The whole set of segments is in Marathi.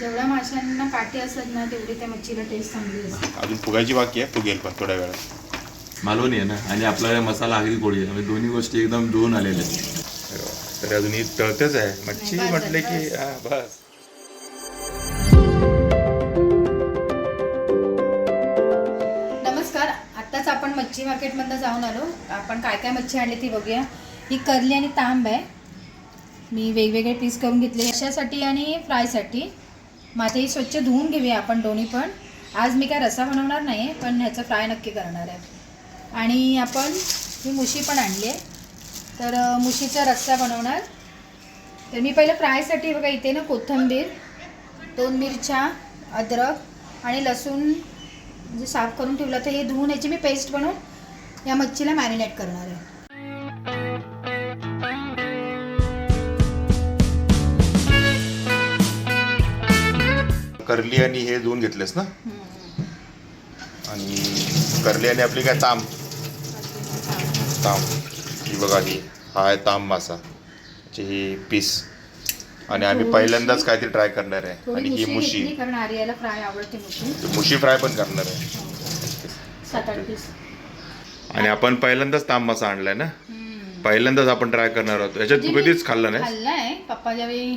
जेवढ्या माशांना काटे असतात ना तेवढी त्या मच्छीला टेस्ट चांगली असते. अजून फुगायची बाकी आहे? फुगेल पण थोड्या वेळात. मालवणी आहे ना? आणि आपला मसाला आगरी कोळी आहे म्हणजे दोन्ही गोष्टी एकदम जुळून आलेल्या आहेत. तर अजून ही तळतेच आहे. मच्छी नाही, बस म्हटले की बस. हा बस. नमस्कार. आत्ताच आपण मच्छी मार्केटमधनं जाऊन आलो. आपण काय काय मच्छी आणली ती बघूया. ही करली आणि तांब. आहे मी वेगवेगळे पीस करून घेतले. अशासाठी आणि फ्रायसाठी मग स्वच्छ धुवून घेऊया आपण दोन्ही पण. आज मी काय रसा बनवणार नाही आहे पण ह्याचं फ्राय नक्की करणार आहे. आणि आपण ही मुशी पण आणली आहे. तर मुशीचा रस्सा बनवणार. तर मी पहिलं फ्रायसाठी बघा इथे ना कोथिंबीर दोन मिरच्या अद्रक आणि लसूण जे साफ करून ठेवलं. तर हे धुवून याची मी पेस्ट बनवून या मच्छीला मॅरिनेट करणार आहे. करली आणि हे धुवून घेतलेस ना? आणि करली आणि आपली काय ताम? ताम. ही बघा ही हा आहे ताम मासा. ची ही पीस. आणि आम्ही पहिल्यांदाच काहीतरी ट्राय करणार आहे. आणि ही मुशी. मुशी फ्राय आवडते मुशी. मुशी फ्राय पण करणार आहे. आणि आपण पहिल्यांदाच ताम मासा आणलाय ना? पहिल्यांदाच आपण ट्राय करणार आहोत. याच्यात तू कधीच खाल्लं नाही पप्पा ज्यावेळी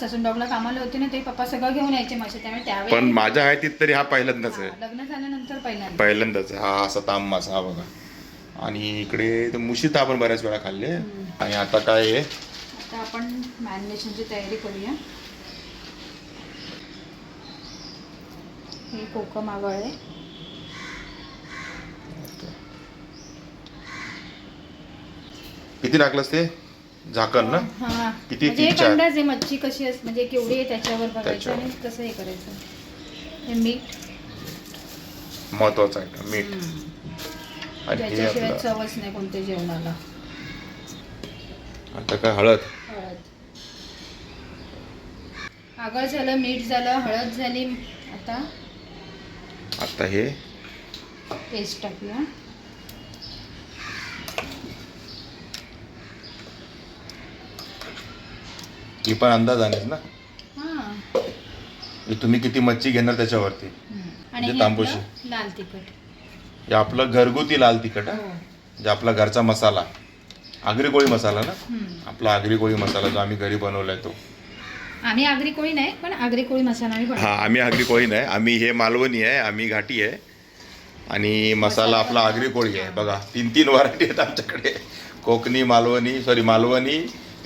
ससून डॉगला कामाला होते ना ते पप्पा सगळं घेऊन यायचे मासे त्यामुळे त्यावेळी पण माझ्या हायतीत तरी हा पहिल्यांदाच आहे. लग्न झाल्यानंतर पहिल्यांदा. पहिल्यांदाच हा असा ताम मासा हा बघा. आणि इकडे तर मुशी तर आपण बऱ्याच वेळा खाल्ले. आणि आता काय आहे? आता आपण मॅरिनेशनची तयारी करूया. हे कोकम आवळ आहे. किती टाकलंस ते? झाकण ना? हा. किती? म्हणजे एक तीन, चार? अंदाज आहे मच्छी कशी असते म्हणजे केवढी आहे त्याच्यावर बघायचं त्याच्यावर. आणि कसं हे करायचं. हे मीठ. महत्वाचं आहे मीठ. आणि हे त्याच्याशिवाय आपलं चवच नाही कोणत्या जेवणाला. आता काय हळद? हळद. आगळ झालं मीठ झालं हळद झाली. आता आता हे? पेस्ट टाकूया. ही पण अंदाज आणेल ना? हां. तुम्ही किती मच्छी घेणार त्याच्यावरती? आणि म्हणजे हे तांबूशी. आपलं लाल तिखट. हे आपलं घरगुती लाल तिखट हा? हो. जे आपला घरचा मसाला. आगरी कोळी मसाला ना? हम्म. आपला आगरी कोळी मसाला जो आम्ही घरी बनवलाय तो. आम्ही आगरी कोळी नाही पण आगरी कोळी मसाला आम्ही बनवतो. हा आम्ही आगरी कोळी नाही. आम्ही हे मालवणी आहे आम्ही घाटी आहे. आणि मसाला आपला आगरी कोळी आहे. बघा तीन तीन व्हरायटी आहेत आमच्याकडे. कोकणी मालवणी सॉरी मालवणी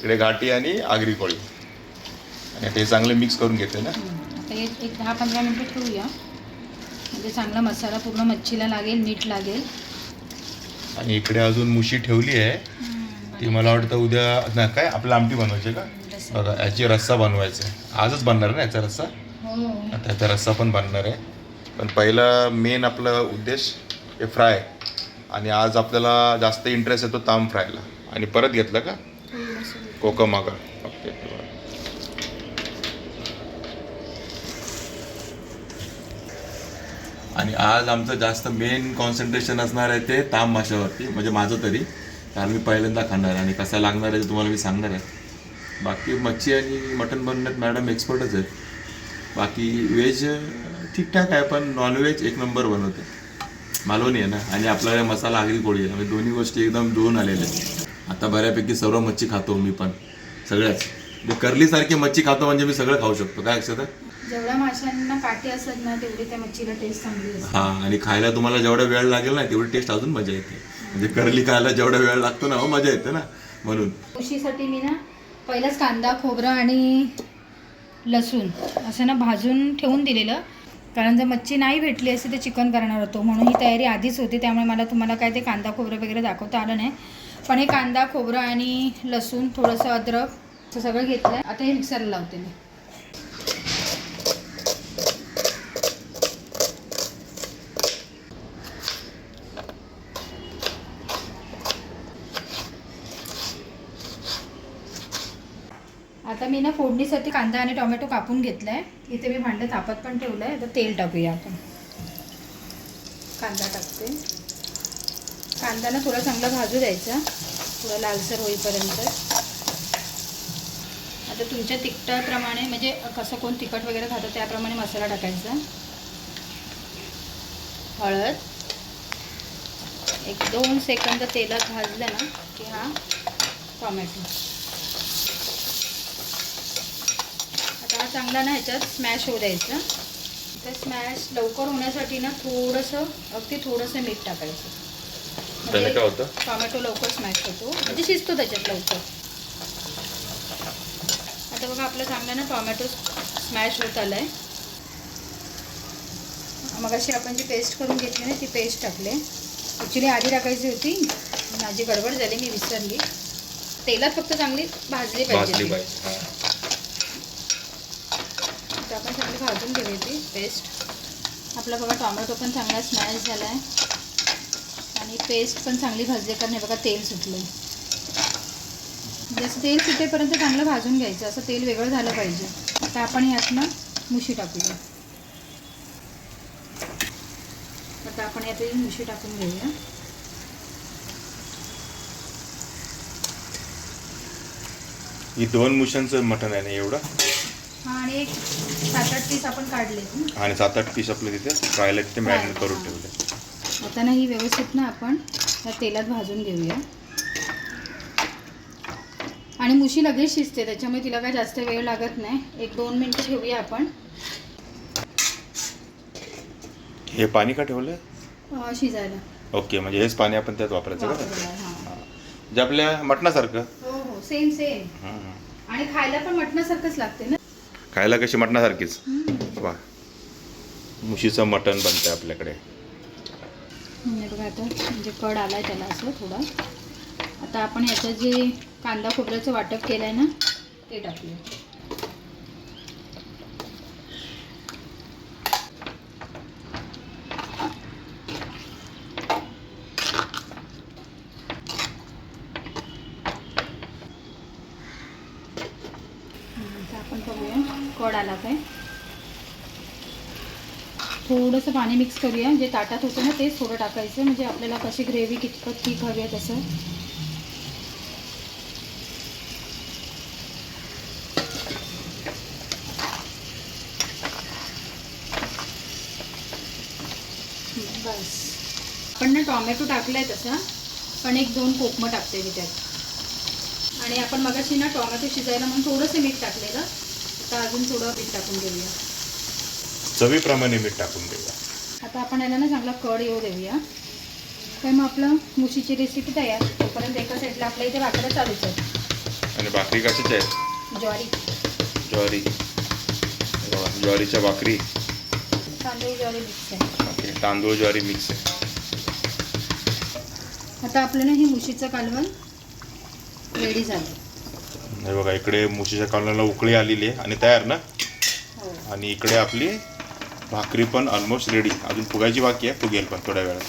इकडे घाटी आणि आगरी कोळी. आणि ते चांगले मिक्स करून घेते ना. आता एक एक दहा पंधरा मिनटं ठेवूया. म्हणजे चांगला मसाला पूर्ण मच्छीला लागेल मीठ लागेल. आणि इकडे अजून मुशी ठेवली आहे. ती मला वाटतं उद्या नाही काय आपलं आमटी बनवायची का. बघा याची रस्सा बनवायचा. आहे आजच बनणार ना याचा रस्सा? हो. आता याचा रस्सा पण बनणार आहे. पण पहिला मेन आपला उद्देश हे फ्राय आणि आज आपल्याला जास्त इंटरेस्ट येतो ताम फ्रायला आणि परत घेतलं का? कोकम ओके. आणि आज आमचं जास्त मेन कॉन्सन्ट्रेशन असणार आहे ते ताम माशावरती म्हणजे माझं तरी. कारण मी पहिल्यांदा खाणार आणि कसा लागणार आहे तुम्हाला मी सांगणार आहे. बाकी मच्छी आणि मटण बनवण्यात मॅडम एक्सपर्टच आहेत. बाकी व्हेज ठीकठाक आहे पण नॉनव्हेज एक नंबर बनवते. मालवणी आहे ना आणि आपल्याकडे मसाला आगरी कोळी आहे. म्हणजे दोन्ही गोष्टी एकदम दोन आलेल्या आहेत. आता बऱ्यापैकी सर्व मच्छी खातो मी पण. सगळ्याच. म्हणजे कर्लीसारखी मच्छी खातो म्हणजे मी सगळं खाऊ शकतो. काय अक्षता? जेवढ्या माशांना काटे असतात ना तेवढी त्या मच्छीला टेस्ट चांगली असते. हा आणि खायला तुम्हाला जेवढा वेळ लागेल ना तेवढी टेस्ट अजून मजा येते. म्हणजे करली खायला जेवढा वेळ लागतो ना हो मजा येते ना. म्हणून. उशीसाठी मी ना पहिलाच कांदा खोबरं आणि लसूण असं ना भाजून ठेवून दिलेलं. कारण जर मच्छी नाही भेटली असती तर चिकन करणार होतो. म्हणून ही तयारी आधीच होती. त्यामुळे मला तुम्हाला काय ते कांदा खोबरं वगैरे दाखवता आलं नाही. पण हे कांदा खोबरं आणि लसूण थोडंसं अद्रक असं सगळं घेतलं आहे आता हे मिक्सरला लावते मी. आता मी ना फोडणीसाठी कांदा आणि टोमॅटो कापून घेतलाय. इथे मी भांडं तापत पण ठेवलंय. आता तेल टाकूया आपण. कांदा टाकते. कांदा ना थोडा चांगला भाजू द्यायचा. थोडा लालसर होईपर्यंत. आता तुमच्या तिखटाप्रमाणे म्हणजे कसं कोण तिखट वगैरे खातं त्याप्रमाणे मसाला टाकायचा. हळद. एक दोन सेकंद तेलात भाजलं ना की हा टॉमॅटो. आता हा चांगला ना ह्याच्यात स्मॅश होऊ द्यायचा. तर स्मॅश लवकर होण्यासाठी ना थोडंसं अगदी थोडंसं मीठ टाकायचं. त्याने काय होतं? टॉमॅटो लवकर स्मॅश होतो. म्हणजे शिजतो त्याच्यात लवकर. आता बघा आपलं चांगलं ना टॉमॅटो स्मॅश होत आलं आहे मग आपण जी पेस्ट करून घेतली ना ती पेस्ट टाकले. ॲक्च्युली आधी टाकायची होती. माझी गडबड झाली मी विसरली. तेलात फक्त चांगली भाजली पाहिजे आपण चांगली भाजून घेऊया ती पेस्ट. आपला बघा टॉमॅटो पण चांगला स्मॅश झाला आहे आणि पेस्ट पण चांगली भाजली कारण हे बघा तेल सुटलं जसं तेल सुटेपर्यंत चांगलं भाजून घ्यायचं असं तेल वेगळं झालं पाहिजे. आता आपण ह्यातनं मुशी टाकूया. आता आपण यात मुशी टाकून घेऊया. ही दोन मुशांचं मटण आहे ना एवढं? आणि एक सात आठ पीस आपण काढले आणि सात आठ पीस आपले तिथे फ्रायला तिथे मॅरिनेट करून ठेवले. आता ना ही व्यवस्थित ना आपण त्या तेलात भाजून घेऊया. आणि मुशी लगेच शिजते त्याच्यामुळे तिला काय जास्त वेळ लागत नाही. एक दोन मिनटं ठेवूया आपण. हे पाणी का ठेवलं शिजायला. ओके म्हणजे हेच पाणी आपण त्यात वापरायचं का. जे आपल्या मटणासारखं. हो हो सेम सेम. आणि खायला पण मटणासारखंच लागते ना? खायला कशी मटणासारखीच. वा. मुशीचं मटण बनतंय आपल्याकडे. म्हणजे बघा आता म्हणजे कड आलाय त्याला असं थोडा. आता आपण याचं जे कांदा खोबऱ्याचं वाटप केलं आहे ना ते टाकूया हम्म, तर आपण बघूया कड आला काय थोडंसं पाणी मिक्स करूया. जे ताटात होतं ना तेच थोडं टाकायचं. म्हणजे आपल्याला कशी ग्रेव्ही कितपत ठीक हवी आहे तसं. बस. आपण ना टॉमॅटो टाकला आहे तसा. पण एक दोन कोकमं टाकते मी त्यात. आणि आपण मगाशी ना टॉमॅटो शिजायला म्हणून थोडंसं मीठ टाकलेलं. आता अजून थोडं मीठ टाकून घेऊया. चवीप्रमाणे मीठ टाकून देऊया. आता आपण याला ना चांगला कड येऊ देऊया. तर मग आपलं मुशीची रेसिपी तयार. तोपर्यंत एका साईडला आपल्या इथे भाकऱ्या चालूच आहे. आणि भाकरी कशाच्या आहेत ज्वारी. ज्वारी. ज्वारीच्या भाकरी. तांदूळ ज्वारी मिक्स आहे. तांदूळ ज्वारी मिक्स आहे. आता आपल्याला हे मुशीचं कालवण रेडी झालं. बघा इकडे मुशीच्या कालवणाला उकळी आलेली आहे आणि तयार ना? हो. आणि इकडे आपली भाकरी पण ऑलमोस्ट रेडी अजून फुगायची बाकी आहे फुगेल पण थोड्या वेळात.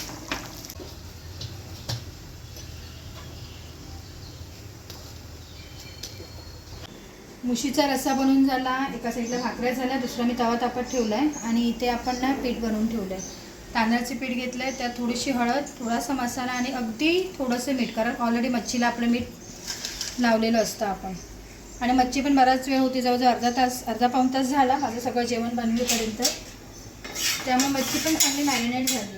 मुशीचा रस्सा बनवून झाला एका साईडला भाकऱ्या झाल्या दुसरा मी तवा तापत ठेवला आहे आणि इथे आपण ना पीठ बनवून ठेवलं आहे तांदळाचे पीठ घेतलं आहे त्यात थोडीशी हळद थोडासा मसाला आणि अगदी थोडंसं मीठ कारण ऑलरेडी मच्छीला आपलं मीठ लावलेलं असतं आपण. आणि मच्छी पण बराच वेळ होती जवळजवळ अर्धा तास अर्धा पाऊण तास झाला माझं सगळं जेवण बनवेपर्यंत. त्यामुळे मच्छी पण चांगली मॅरिनेट झाली.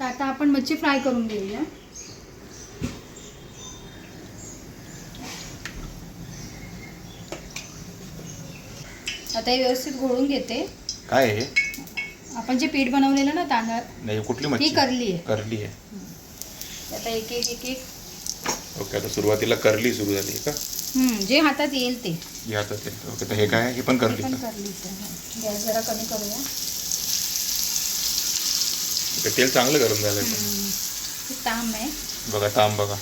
तर आता आपण मच्छी फ्राय करून घेऊया. आता हे व्यवस्थित घोळून घेते. काय हे? आपण जे पीठ बनवलेलं ना तांदळ नाही कुठली मच्छी? करली आहे. करली आहे. आता एक एक एक एक. ओके आता सुरुवातीला करली सुरू झाली आहे का? हम्म, जे हातात येईल ते. हे आता ते ओके तर हे काय आहे? हे पण करली पण का? करलीच आहे. गॅस जरा कमी करूया. ओके, तेल चांगलं गरम झालं आहे तांब बघा ताम बघा.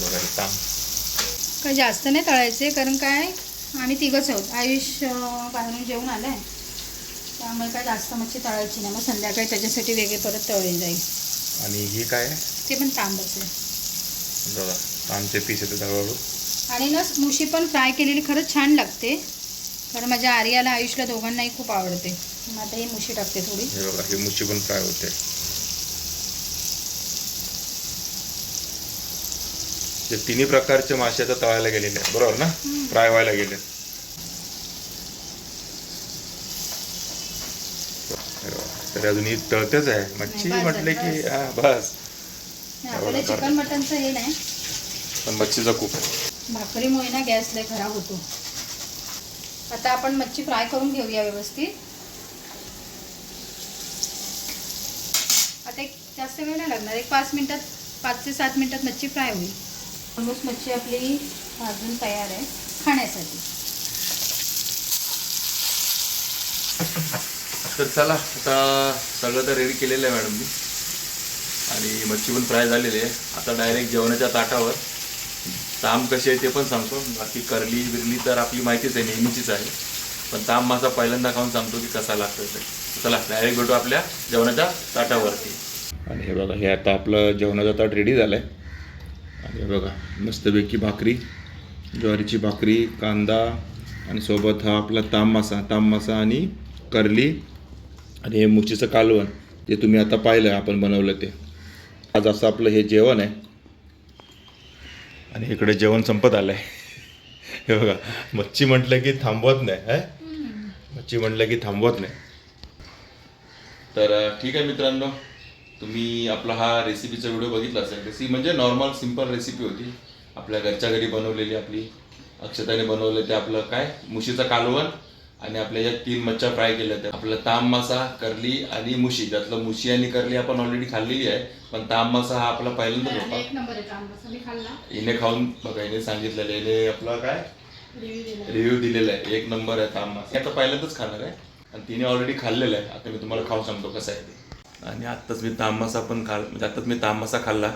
बघा हे काय जास्त नाही तळायचे कारण काय आम्ही तिघंच आहोत. आयुष अं, बाहेरून जेवून आलं आहे त्यामुळे काय जास्त मच्छी तळायची नाही. मग संध्याकाळी त्याच्यासाठी वेगळे परत तळले जाईल. आणि हे काय? आहे ते पण तांबच आहे. बघा तामचे पीस येतात हळूहळू. आणि ना मुशी पण फ्राय केलेली खरंच छान लागते. कारण माझ्या आर्याला आयुषला दोघांनाही खूप आवडते. मग आता ही मुशी टाकते थोडी. हे बघा ही मुच्छी पण फ्राय होते. जे तिन्ही प्रकारचे मासे आता तळायला गेलेले आहेत. बरोबर ना? फ्राय व्हायला गेले तरी अजून ही तळतेच आहे. मच्छी नाही, बस म्हटले की बस. हा बस. आपल्याला चिकन मटनचं हे नाही. पण मच्छीचा खूप भाकरीमुळे ना गॅस लय खराब होतो. आता आपण मच्छी फ्राय करून घेऊया व्यवस्थित. आता एक जास्त वेळ नाही लागणार एक पाच मिनटात पाच ते सात मिनटात मच्छी फ्राय होईल. ऑलमोस्ट मच्छी आपली भाजून तयार आहे खाण्यासाठी. तर चला आता सगळं तर रेडी केलेलं आहे मॅडम मी आणि मच्छी पण फ्राय झालेली आहे. आता डायरेक्ट जेवणाच्या ताटावर. ताम कशी आहे ते पण सांगतो. बाकी करली बिरली तर आपली माहितीच आहे नेहमीचीच आहे. पण ताम मासा पहिल्यांदा खाऊन सांगतो की कसा लागतो ते. चला डायरेक्ट भेटू आपल्या जेवणाच्या ताटावरती. आणि हे बघा हे आता आपलं जेवणाचं ताट रेडी झालं आहे आणि हे बघा मस्तपैकी भाकरी ज्वारीची भाकरी कांदा आणि सोबत हा आपला ताम मासा ताम मासा आणि करली. आणि हे मुचीचं कालवण ते तुम्ही आता पाहिलं आपण बनवलं ते. आज असं आपलं हे जेवण आहे. आणि इकडे जेवण संपत आलं आहे हे बघा मच्छी म्हटलं की थांबवत नाही मच्छी म्हटलं की थांबवत नाही. तर ठीक आहे मित्रांनो तुम्ही आपला हा रेसिपीचा व्हिडिओ बघितला असेल रेसिपी म्हणजे नॉर्मल सिंपल रेसिपी होती. आपल्या घरच्या घरी बनवलेली आपली अक्षताने बनवलं ते आपलं काय? मुशीचं कालवण. आणि आपल्या या तीन मच्छा फ्राय केल्या त्या. आपलं ताम मासा करली आणि मुशी. त्यातलं मुशी आणि करली आपण ऑलरेडी खाल्लेली आहे पण ताम मासा हा आपला पहिल्यांदाच होता. हिने खाऊन बघा हिने सांगितलेलं हिने आपलं काय? रिव्ह्यू दिला. रिव्ह्यू दिलेला आहे. एक नंबर आहे तांबा हे आता पहिल्यांदाच खाणार आहे. आणि तिने ऑलरेडी खाल्लेलं आहे. आता मी तुम्हाला खाऊ सांगतो कसं आहे ते. आणि आत्ताच मी तांबासा पण खाल म्हणजे आत्ताच मी तांबासा खाल्ला.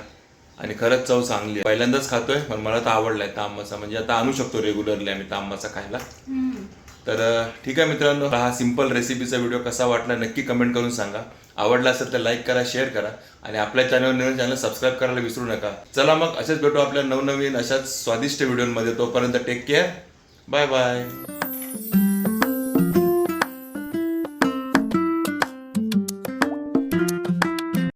आणि खरंच चव चांगली आहे. पहिल्यांदाच खातोय पण मला तर आवडलाय तांबासा म्हणजे आता आणू शकतो रेग्युलरली आम्ही तांबासा खायला. हम्म. तर ठीक आहे मित्रांनो हा सिंपल रेसिपीचा व्हिडिओ कसा वाटला नक्की कमेंट करून सांगा. आवडला असेल तर लाईक करा शेअर करा आणि आपल्या चॅनल नवीन चॅनल सबस्क्राईब करायला विसरू नका. चला मग असेच भेटू आपल्या नवनवीन अशाच स्वादिष्ट व्हिडिओमध्ये तोपर्यंत टेक केअर बाय बाय